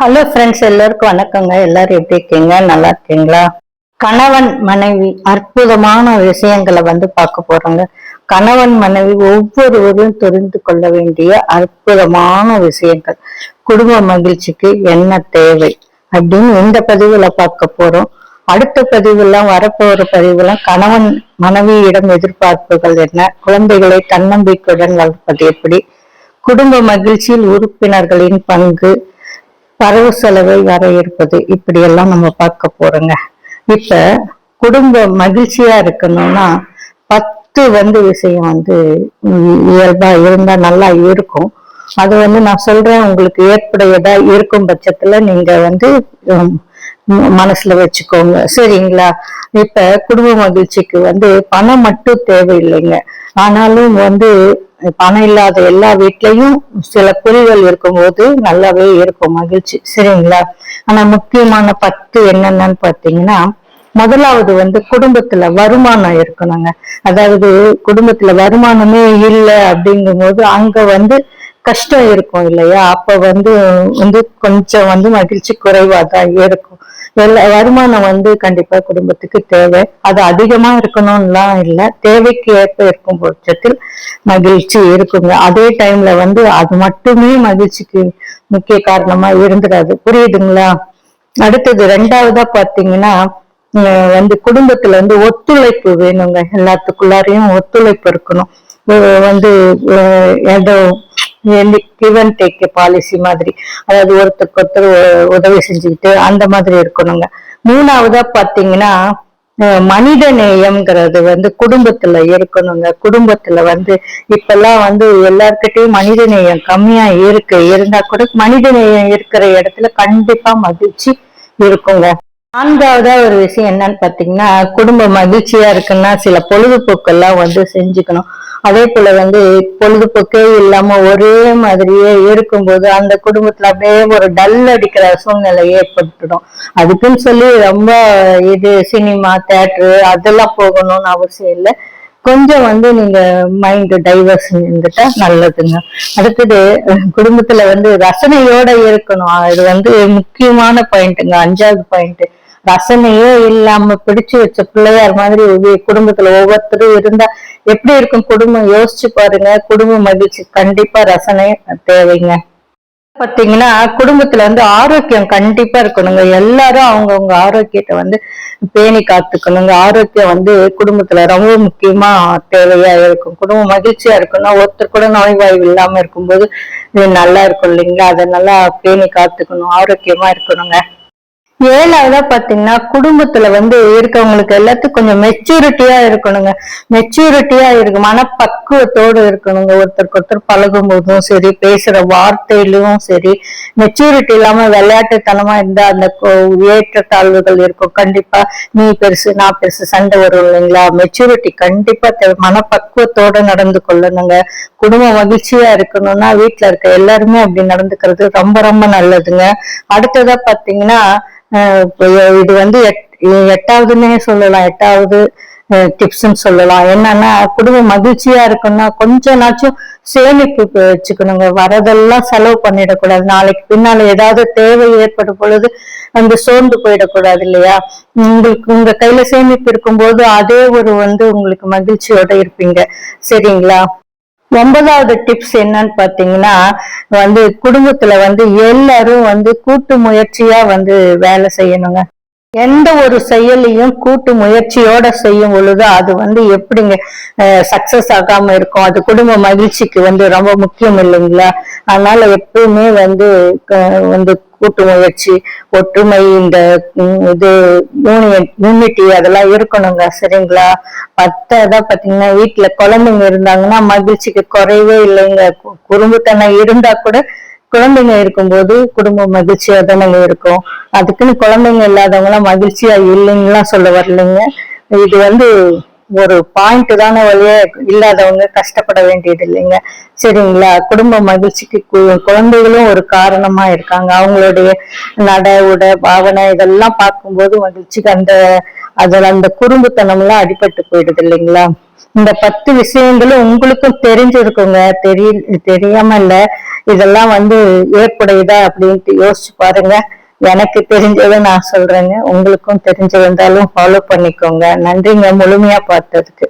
Hello friends எல்லாருக்கும் வணக்கங்க. எல்லாரும் எப்படி இருக்கீங்க? நல்லா இருக்கீங்களா? கணவன் மனைவி அற்புதமான விஷயங்களை வந்து பார்க்க போறோங்க. கணவன் மனைவி ஒவ்வொருவரும் தெரிந்து கொள்ள வேண்டிய அற்புதமான விஷயங்கள். குடும்ப மகிழ்ச்சிக்கு என்ன தேவை அப்படின்னு இந்த பதிவுல பார்க்க போறோம். அடுத்த பதிவுலாம் வரப்போற பதிவுலாம் கணவன் மனைவியிடம் எதிர்பார்ப்புகள் என்ன? குழந்தைகளை தன்னம்பிக்கையுடன் வளர்ப்பது எப்படி? குடும்ப மகிழ்ச்சியில் உறுப்பினர்களின் பங்கு வரவு செலவை வரையறுப்பது இப்படியெல்லாம் நம்ம பார்க்க போறோங்க. இப்ப குடும்ப மகிழ்ச்சியா இருக்கணும்னா பத்து வந்து விஷயம் வந்து இயல்பா இருந்தா நல்லா இருக்கும். அது வந்து நான் சொல்றேன் உங்களுக்கு ஏற்புடையதா இருக்கும் பட்சத்துல நீங்க வந்து மனசுல வச்சுக்கோங்க. சரிங்களா? இப்ப குடும்ப மகிழ்ச்சிக்கு வந்து பணம் மட்டும் தேவையில்லைங்க. ஆனாலும் வந்து பணம் இல்லாத எல்லா வீட்லயும் சில குறிகள் இருக்கும்போது நல்லாவே இருக்கும் மகிழ்ச்சி. சரிங்களா? ஆனா முக்கியமான பத்து என்னென்னு பாத்தீங்கன்னா முதலாவது வந்து குடும்பத்துல வருமானம் இருக்கணுங்க. அதாவது குடும்பத்துல வருமானமே இல்லை அப்படிங்கும்போது அங்க வந்து கஷ்டம் இருக்கும் இல்லையா? அப்ப வந்து வந்து கொஞ்சம் வந்து மகிழ்ச்சி குறைவா தான் இருக்கும். எல்லா வருமானம் வந்து கண்டிப்பா குடும்பத்துக்கு தேவை. அது அதிகமா இருக்கணும்லாம் இல்லை. தேவைக்கு ஏற்ப இருக்கும் பட்சத்தில் மகிழ்ச்சி இருக்குங்க. அதே டைம்ல வந்து அது மட்டுமே மகிழ்ச்சிக்கு முக்கிய காரணமா இருந்துடாது. புரியுதுங்களா? அடுத்தது ரெண்டாவதா பாத்தீங்கன்னா வந்து குடும்பத்துல வந்து ஒத்துழைப்பு வேணுங்க. எல்லாத்துக்குள்ளாரையும் ஒத்துழைப்பு இருக்கணும். வந்து ஏதோ கிவ் அண்ட் டேக் பாலிசி மாதிரி. அதாவது ஒருத்தருக்கு ஒருத்தர் உதவி செஞ்சுக்கிட்டு அந்த மாதிரி இருக்கணுங்க. மூணாவதா பாத்தீங்கன்னா மனித நேயம்ங்கிறது வந்து குடும்பத்துல இருக்கணுங்க. குடும்பத்துல வந்து இப்பெல்லாம் வந்து எல்லார்கிட்டயும் மனித நேயம் கம்மியா இருக்கு. இருந்தா கூட மனித நேயம் இருக்கிற இடத்துல கண்டிப்பா மகிழ்ச்சி இருக்குங்க. நான்காவதா ஒரு விஷயம் என்னன்னு பாத்தீங்கன்னா குடும்ப மகிழ்ச்சியா இருக்குன்னா சில பொழுதுபோக்கெல்லாம் வந்து செஞ்சுக்கணும். அதே போல வந்து பொழுதுபோக்கே இல்லாம ஒரே மாதிரியே இருக்கும்போது அந்த குடும்பத்துல அப்படியே ஒரு டல் அடிக்கிற சூழ்நிலை ஏற்பட்டுடும் அதுக்குன்னு சொல்லி ரொம்ப இது சினிமா தேட்டரு அதெல்லாம் போகணும்னு அவசியம் இல்லை. கொஞ்சம் வந்து நீங்க மைண்ட் டைவர்ஸ் இருந்துட்டா நல்லதுங்க. அடுத்தது குடும்பத்துல வந்து ரசனையோட இருக்கணும். இது வந்து முக்கியமான பாயிண்ட்டுங்க அஞ்சாவது பாயிண்ட் ரசனையே இல்லாம பிடிச்சு வச்ச பிள்ளையார் மாதிரி குடும்பத்துல ஒவ்வொருத்தரும் இருந்தா எப்படி இருக்கும் குடும்பம்? யோசிச்சு பாருங்க. குடும்ப மகிழ்ச்சி. கண்டிப்பா ரசனை தேவைங்க. பாத்தீங்கன்னா குடும்பத்துல வந்து ஆரோக்கியம் கண்டிப்பா இருக்கணுங்க. எல்லாரும் அவங்கவுங்க ஆரோக்கியத்தை வந்து பேணி காத்துக்கணுங்க. ஆரோக்கியம் வந்து குடும்பத்துல ரொம்ப முக்கியமா தேவையா இருக்கும். குடும்பம் மகிழ்ச்சியா இருக்கணும்னா ஒருத்தர் கூட நோய்வாய்வு இல்லாம இருக்கும்போது நல்லா இருக்கும் இல்லைங்களா? அதை நல்லா பேணி காத்துக்கணும். ஆரோக்கியமா இருக்கணுங்க. ஏழாவதா பாத்தீங்கன்னா குடும்பத்துல வந்து இருக்கவங்களுக்கு எல்லாத்துக்கும் கொஞ்சம் மெச்சூரிட்டியா இருக்கணுங்க. மெச்சூரிட்டியா இருக்கு மனப்பக்குவத்தோடு இருக்கணுங்க. ஒருத்தருக்கு ஒருத்தர் பழகும் போதும் சரி பேசுற வார்த்தையிலும் சரி மெச்சூரிட்டி இல்லாம விளையாட்டுத்தனமா இருந்தா அந்த ஏற்றத்தாழ்வுகள் இருக்கும். கண்டிப்பா நீ பெருசு நான் பெருசு சண்டை வரும் இல்லைங்களா? மெச்சூரிட்டி கண்டிப்பா தேவை. மனப்பக்குவத்தோட நடந்து கொள்ளணுங்க. குடும்பம் மகிழ்ச்சியா இருக்கணும்னா வீட்டுல இருக்க எல்லாருமே அப்படி நடந்துக்கிறது ரொம்ப ரொம்ப நல்லதுங்க. அடுத்ததா பாத்தீங்கன்னா இது வந்து எட்- எட்டாவதுன்னே சொல்லலாம். எட்டாவது டிப்ஸ்ன்னு சொல்லலாம். என்னன்னா குடும்பம் மகிழ்ச்சியா இருக்குன்னா கொஞ்சனாச்சும் சேமிப்பு வச்சுக்கணுங்க. வரதெல்லாம் செலவு பண்ணிடக்கூடாது. நாளைக்கு பின்னால ஏதாவது தேவை ஏற்படும் பொழுது வந்து சோர்ந்து போயிடக்கூடாது இல்லையா? உங்களுக்கு உங்க கையில சேமிப்பு இருக்கும்போது அதே ஒரு வந்து உங்களுக்கு மகிழ்ச்சியோட இருப்பீங்க. சரிங்களா? ஒன்பதாவது டிப்ஸ் என்னன்னு பாத்தீங்கன்னா வந்து குடும்பத்துல வந்து எல்லாரும் வந்து கூட்டு முயற்சியா வந்து வேலை செய்யணுங்க. எந்த ஒரு செயலையும் கூட்டு முயற்சியோட செய்யும் பொழுது அது வந்து எப்படிங்க சக்சஸ் ஆகாம இருக்கும். அது குடும்ப மகிழ்ச்சிக்கு வந்து ரொம்ப முக்கியம் இல்லைங்களா? அதனால எப்பவுமே வந்து க- வந்து கூட்டு முயற்சி ஒற்றுமை இந்த இது யூனியன் யூனிட்டி அதெல்லாம் இருக்கணுங்க சரிங்களா? பத்தாவது பார்த்தீங்கன்னா வீட்டில் குழந்தைங்க இருந்தாங்கன்னா மகிழ்ச்சிக்கு குறைவே இல்லைங்க. குறும்புத்தனம் இருந்தா கூட குழந்தைங்க இருக்கும்போது குடும்ப மகிழ்ச்சியா தானங்க இருக்கும். அதுக்குன்னு குழந்தைங்க இல்லாதவங்களாம் மகிழ்ச்சியா இல்லைங்கலாம் சொல்ல வரலைங்க. இது வந்து ஒரு பாயிண்ட் தானே வழியே இல்லாதவங்க கஷ்டப்பட வேண்டியது இல்லைங்க சரிங்களா? குடும்ப மகிழ்ச்சிக்கு கு- குழந்தைகளும் ஒரு காரணமா இருக்காங்க. அவங்களுடைய நட உட பாவனை இதெல்லாம் பார்க்கும்போது மகிழ்ச்சிக்கு அந்த அதில் அந்த குறும்புத்தனம்லாம் அடிபட்டு போயிடுது இல்லைங்களா? இந்த பத்து விஷயங்களும் உங்களுக்கும் தெரிஞ்சிருக்குங்க. தெரிய தெரியாம இல்ல. இதெல்லாம் வந்து ஏற்புடையதா அப்படின்ட்டு யோசிச்சு பாருங்க. எனக்கு தெரிஞ்சதை நான் சொல்றேங்க. உங்களுக்கும் தெரிஞ்சிருந்தாலும் ஃபாலோ பண்ணிக்கோங்க. நன்றிங்க. முழுமையா பார்த்ததுக்கு.